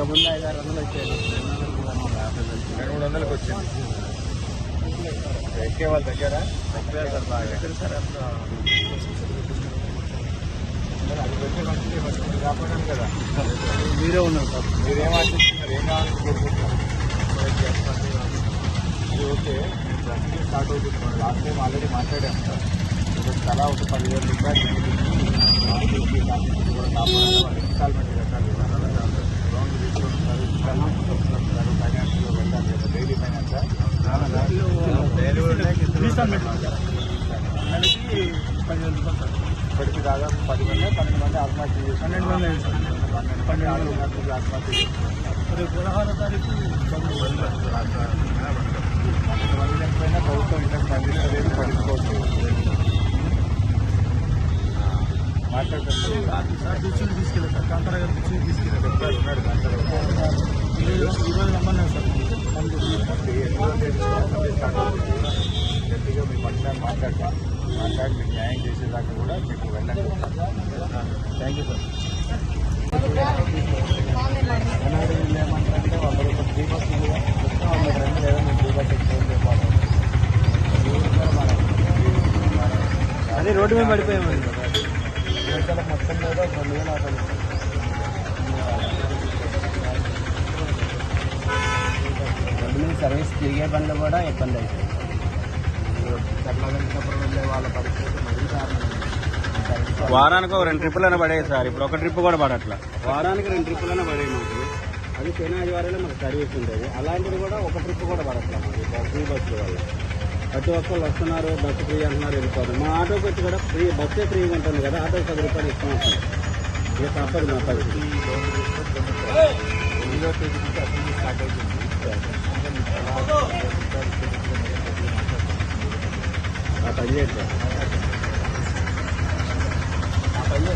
ఇంతకుముందు ఐదు ఆరు వందలు వచ్చాయి రెండు మూడు వందలకు వచ్చింది ఎక్కే వాళ్ళ దగ్గర ఎక్కే సార్ బాగా సార్ అది వచ్చే మంచిది మంచిది కాపాడాను కదా మీరే ఉన్నారు సార్ మీరేం ఆశిస్తున్నారు ఏం కావాలని కోరుకుంటున్నారు ఇది ఓకే ప్రతి స్టార్ట్ అవుతుంది లాస్ట్ టైం ఆల్రెడీ మాట్లాడాం సార్ ఇప్పుడు తలా ఒక పదివేల రూపాయలు ఆఫీస్కి కాంగ్రెస్కి కూడా కాపాడాలి వాళ్ళు ఇన్స్టాల్మెంట్ నెలకి పదివేల రూపాయలు సార్ ఇప్పటికి దాదాపు పది మంది పన్నెండు మంది ఆత్మహత్య చేసి పన్నెండు మంది అయింది సార్. పన్నెండు మంది ఆత్మహత్య ఆత్మహత్య చేసుకున్నారు రేపు పదహారో తారీఖు కొంతమంది చనిపోయినా ప్రభుత్వం ఇంతకు మందిలో లేదు పడించుకోవచ్చు మాట్లాడుతుంది సార్ పిచ్చిని తీసుకెళ్ళారు సార్ కాంతారా గారు పిచ్చిని తీసుకెళ్ళారు చెప్పారు ఉన్నాడు దాంట్లో గట్టిగా మీ పక్షాన్ని మాట్లాడతాం మాట్లాడి మీకు న్యాయం చేసేదాకా కూడా మీకు వెళ్ళండి థ్యాంక్ యూ సార్ ఎనాడు వీళ్ళు ఏమంటారంటే రూపాయలు ఫ్రీ బస్ ఉంది కదా, వస్తే లేదా మేము ఫ్రీ బస్ చెప్పాలి అదే రోడ్డు మీద పడిపోయామండి. మొత్తం మీద రెండు వేల అసలు రోడ్డు మీద సర్వీస్ తిరిగే బండ్లు కూడా ఇబ్బంది అవుతుంది వారానికి ఒక రెండు ట్రిప్పులైనా పడేది సార్. ఇప్పుడు ఒక ట్రిప్ కూడా పడట్లా. వారానికి రెండు ట్రిప్పులైనా పడేది మాకు. అది శని ఆదివారాలే మాకు సర్వీస్ ఉండేది. అలాంటిది కూడా ఒక ట్రిప్ కూడా పడట్లా మాకు. బస్ ఫ్రీ బస్సు వల్ల. ప్రతి ఒక్కళ్ళు వస్తున్నారు బస్సు ఫ్రీ అంటున్నారు వెళ్ళిపోతారు. మా ఆటోకి వచ్చి కూడా ఫ్రీ బస్సే ఫ్రీగా ఉంటుంది కదా ఆటోకి పది రూపాయలు ఇస్తాం ఇక తప్పదు మా పరిస్థితి. La talleta.